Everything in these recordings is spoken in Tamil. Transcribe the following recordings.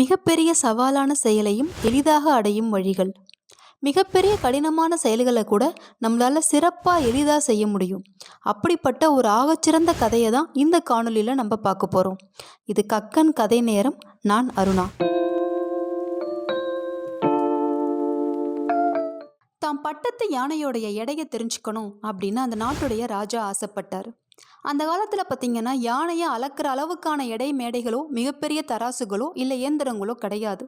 மிகப்பெரிய சவாலான செயலையும் எளிதாக அடையும் வழிகள். மிகப்பெரிய கடினமான செயல்களை கூட நம்மளால் சிறப்பாக எளிதாக செய்ய முடியும். அப்படிப்பட்ட ஒரு ஆகச்சிறந்த கதையை தான் இந்த காணொளியில் நம்ம பார்க்க போகிறோம் இது கக்கன் கதை நேரம். நான் அருணா. தாம் பட்டத்து யானையோடைய எடையை தெரிஞ்சுக்கணும் அப்படின்னு அந்த நாட்டுடைய ராஜா ஆசைப்பட்டார். அந்த காலத்தில் பார்த்தீங்கன்னா யானையை அளக்கிற அளவுக்கான எடை மேடைகளோ மிகப்பெரிய தராசுகளோ இல்லை இயந்திரங்களோ கிடையாது.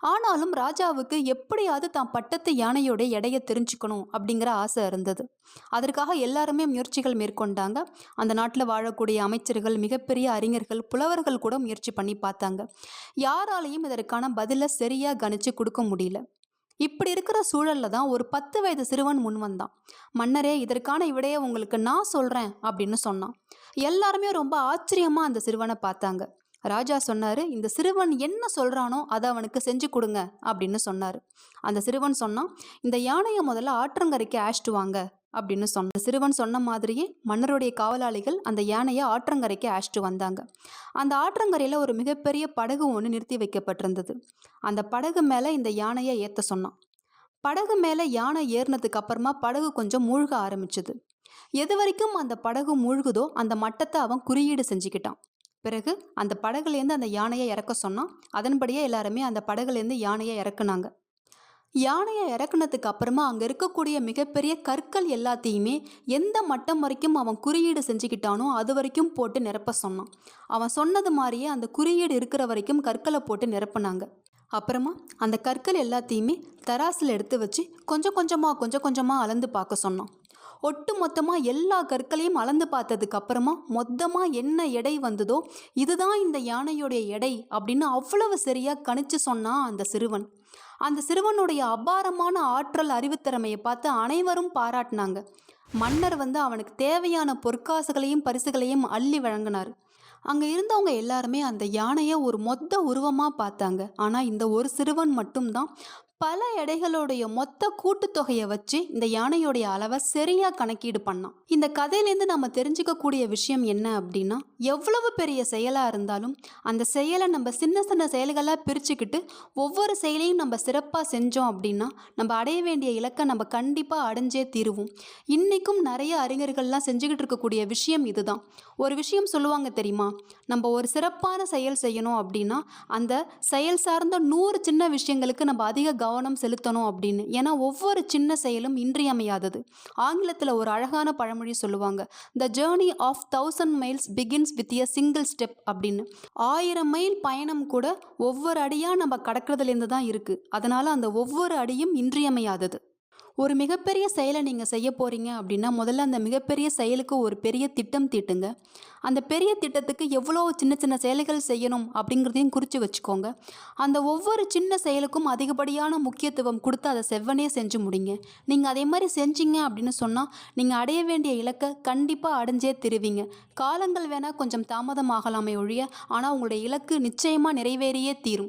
ஆனாலும் ராஜாவுக்கு எப்படியாவது தான் பட்டத்து யானையோட எடையை தெரிஞ்சுக்கணும் அப்படிங்கிற ஆசை இருந்தது. அதற்காக எல்லாருமே முயற்சிகள் மேற்கொண்டாங்க. அந்த நாட்டில் வாழக்கூடிய அமைச்சர்கள் மிகப்பெரிய அறிஞர்கள் புலவர்கள் கூட முயற்சி பண்ணி பார்த்தாங்க. யாராலையும் இதற்கான பதிலை சரியாக கணிச்சு கொடுக்க முடியல. இப்படி இருக்கிற சூழல்ல தான் ஒரு பத்து வயது சிறுவன் முன் வந்தான். மன்னரே இதற்கான விடையை உங்களுக்கு நான் சொல்றேன் அப்படின்னு சொன்னான். எல்லாருமே ரொம்ப ஆச்சரியமா அந்த சிறுவனை பார்த்தாங்க. ராஜா சொன்னார் இந்த சிறுவன் என்ன சொல்கிறானோ அதை அவனுக்கு செஞ்சு கொடுங்க அப்படின்னு சொன்னார். அந்த சிறுவன் சொன்னான் இந்த யானையை முதல்ல ஆற்றங்கரைக்கு அழைச்சிட்டு வாங்க அப்படின்னு சொன்ன சிறுவன் சொன்ன மாதிரியே மன்னருடைய காவலாளிகள் அந்த யானையை ஆற்றங்கரைக்கு அழைச்சிட்டு வந்தாங்க. அந்த ஆற்றங்கரையில் ஒரு மிகப்பெரிய படகு ஒன்று நிறுத்தி வைக்கப்பட்டிருந்தது. அந்த படகு மேலே இந்த யானையை ஏற்ற சொன்னான் படகு மேலே யானை ஏறினதுக்கு அப்புறமா படகு கொஞ்சம் மூழ்க ஆரம்பிச்சது. எது வரைக்கும் அந்த படகு மூழ்குதோ அந்த மட்டத்தை அவன் குறியீடு செஞ்சுக்கிட்டான். பிறகு அந்த படகுலேருந்து அந்த யானையை இறக்க சொன்னான். அதன்படியே எல்லாருமே அந்த படகுலேருந்து யானையை இறக்குனாங்க. யானையை இறக்குனதுக்கு அப்புறமா அங்கே இருக்கக்கூடிய மிகப்பெரிய கற்கள் எல்லாத்தையுமே எந்த மட்டம் வரைக்கும் அவன் குறியீடு செஞ்சுக்கிட்டானோ அது வரைக்கும் போட்டு நிரப்ப சொன்னான். அவன் சொன்னது மாதிரியே அந்த குறியீடு இருக்கிற வரைக்கும் கற்களை போட்டு நிரப்புனாங்க. அப்புறமா அந்த கற்கள் எல்லாத்தையுமே தராசில் எடுத்து வச்சு கொஞ்சம் கொஞ்சமாக கொஞ்சம் கொஞ்சமாக அளந்து பார்க்க சொன்னான். ஒட்டு மொத்தமாக எல்லா கற்களையும் அளந்து பார்த்ததுக்கு அப்புறமா மொத்தமாக என்ன எடை வந்ததோ இதுதான் இந்த யானையுடைய எடை அப்படின்னு அவ்வளவு சரியாக கணிச்சு சொன்னான் அந்த சிறுவன். அந்த சிறுவனுடைய அபாரமான ஆற்றல் அறிவுத்திறமையை பார்த்து அனைவரும் பாராட்டினாங்க. மன்னர் வந்து அவனுக்கு தேவையான பொற்காசுகளையும் பரிசுகளையும் அள்ளி வழங்கினார். அங்கே இருந்தவங்க எல்லாருமே அந்த யானையை ஒரு மொத்த உருவமாக பார்த்தாங்க. ஆனால் இந்த ஒரு சிறுவன் மட்டும்தான் பல எடைகளுடைய மொத்த கூட்டுத்தொகையை வச்சு இந்த யானையோடைய அளவை சரியா கணக்கீடு பண்ணான். இந்த கதையிலேருந்து நம்ம தெரிஞ்சுக்கக்கூடிய விஷயம் என்ன அப்படின்னா எவ்வளவு பெரிய செயலாக இருந்தாலும் அந்த செயலை நம்ம சின்ன சின்ன செயல்களாக பிரிச்சுக்கிட்டு ஒவ்வொரு செயலையும் நம்ம சிறப்பாக செஞ்சோம் அப்படின்னா நம்ம அடைய வேண்டிய இலக்கை நம்ம கண்டிப்பாக அடைஞ்சே தீருவோம். இன்றைக்கும் நிறைய அறிஞர்கள்லாம் செஞ்சுக்கிட்டு இருக்கக்கூடிய விஷயம் இதுதான். ஒரு விஷயம் சொல்லுவாங்க தெரியுமா? நம்ம ஒரு சிறப்பான செயல் செய்யணும் அப்படின்னா அந்த செயல் சார்ந்த நூறு சின்ன விஷயங்களுக்கு நம்ம அதிக கவனம் செலுத்தணும் அப்படின்னு. ஏன்னா ஒவ்வொரு சின்ன செயலும் இன்றியமையாதது. ஆங்கிலத்தில் ஒரு அழகான பழமொழி சொல்லுவாங்க the journey of thousand miles begins with a single step அப்படின்னு. ஆயிரம் மைல் பயணம் கூட ஒவ்வொரு அடியாக நம்ம கடக்கிறதுலேருந்து தான் இருக்குது அதனால் அந்த ஒவ்வொரு அடியும் இன்றியமையாதது. ஒரு மிகப்பெரிய செயலை நீங்கள் செய்ய போகிறீங்க அப்படின்னா முதல்ல அந்த மிகப்பெரிய செயலுக்கு ஒரு பெரிய திட்டம் தீட்டுங்க. அந்த பெரிய திட்டத்துக்கு எவ்வளோ சின்ன சின்ன செயல்கள் செய்யணும் அப்படிங்கிறதையும் குறித்து வச்சுக்கோங்க. அந்த ஒவ்வொரு சின்ன செயலுக்கும் அதிகப்படியான முக்கியத்துவம் கொடுத்து அதை செவ்வனே செஞ்சு முடிங்க. நீங்கள் அதே மாதிரி செஞ்சீங்க அப்படின்னு சொன்னால் நீங்கள் அடைய வேண்டிய இலக்கை கண்டிப்பாக அடைஞ்சே திருவீங்க. காலங்கள் வேணால் கொஞ்சம் தாமதமாகலாமே ஒழிய ஆனால் உங்களுடைய இலக்கு நிச்சயமாக நிறைவேறியே தீரும்.